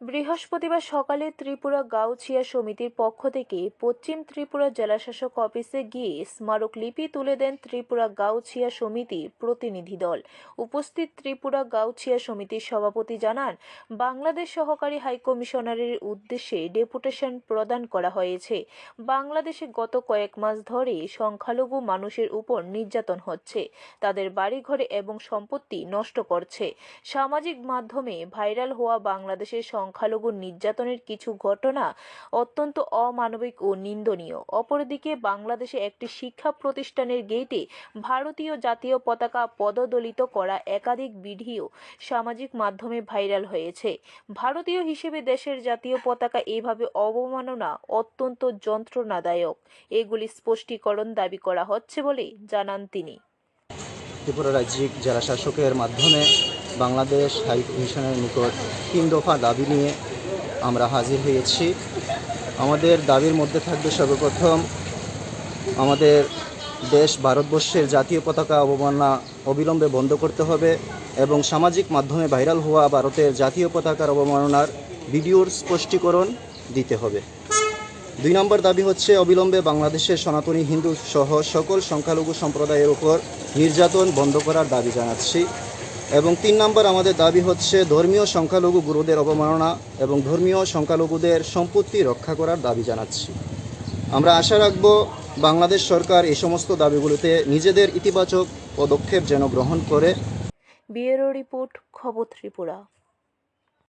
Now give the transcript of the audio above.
বৃহস্পতিবার সকালে ত্রিপুরা গাউছিয়া সমিতির পক্ষ থেকে পশ্চিম ত্রিপুরা জেলাশাসক অফিসে গিয়ে স্মারকলিপি তুলে দেন ত্রিপুরা গাউছিয়া সমিতির প্রতিনিধি দল। উপস্থিত ত্রিপুরা গাউছিয়া সমিতির সভাপতি জানান, বাংলাদেশ সহকারী হাইকমিশনারের উদ্দেশ্যে ডেপুটেশন প্রদান করা হয়েছে। বাংলাদেশে গত কয়েক মাস ধরে সংখ্যালঘু মানুষের উপর নির্যাতন হচ্ছে। তাদের বাড়িঘরে এবং সম্পত্তি নষ্ট করছে। সামাজিক মাধ্যমে ভাইরাল হওয়া বাংলাদেশের সংখ্যালঘু নির্যাতনের কিছু ঘটনা অত্যন্ত অমানবিক ও নিন্দনীয়। অপরদিকে বাংলাদেশে একটি শিক্ষা প্রতিষ্ঠানের গেটে ভারতীয় জাতীয় পতাকা পদদলিত করা একাধিক ভিডিও সামাজিক মাধ্যমে ভাইরাল হয়েছে। ভারতীয় হিসেবে দেশের জাতীয় পতাকা এভাবে অবমাননা অত্যন্ত যন্ত্রণাদায়ক। এগুলি স্পষ্টীকরণ দাবি করা হচ্ছে বলে জানান তিনি। ত্রিপুরা রাজ্যিক জেলা শাসকের মাধ্যমে বাংলাদেশ হাই কমিশনের নিকট তিন দফা দাবি নিয়ে আমরা হাজির হয়েছি। আমাদের দাবির মধ্যে থাকবে সর্বপ্রথম আমাদের দেশ ভারতবর্ষের জাতীয় পতাকা অবমাননা অবিলম্বে বন্ধ করতে হবে এবং সামাজিক মাধ্যমে ভাইরাল হওয়া ভারতের জাতীয় পতাকার অবমাননার ভিডিওর স্পষ্টীকরণ দিতে হবে। দুই নম্বর দাবি হচ্ছে অবিলম্বে বাংলাদেশের সনাতনী হিন্দু সহ সকল সংখ্যালঘু সম্প্রদায়ের উপর নির্যাতন বন্ধ করার দাবি জানাচ্ছি। এবং তিন নম্বর আমাদের দাবি হচ্ছে ধর্মীয় সংখ্যালঘু গুরুদের অবমাননা এবং ধর্মীয় সংখ্যালঘুদের সম্পত্তি রক্ষা করার দাবি জানাচ্ছি। আমরা আশা রাখব বাংলাদেশ সরকার এই সমস্ত দাবিগুলোতে নিজেদের ইতিবাচক পদক্ষেপ যেন গ্রহণ করে। বিয়ের রিপোর্ট, খবর ত্রিপুরা।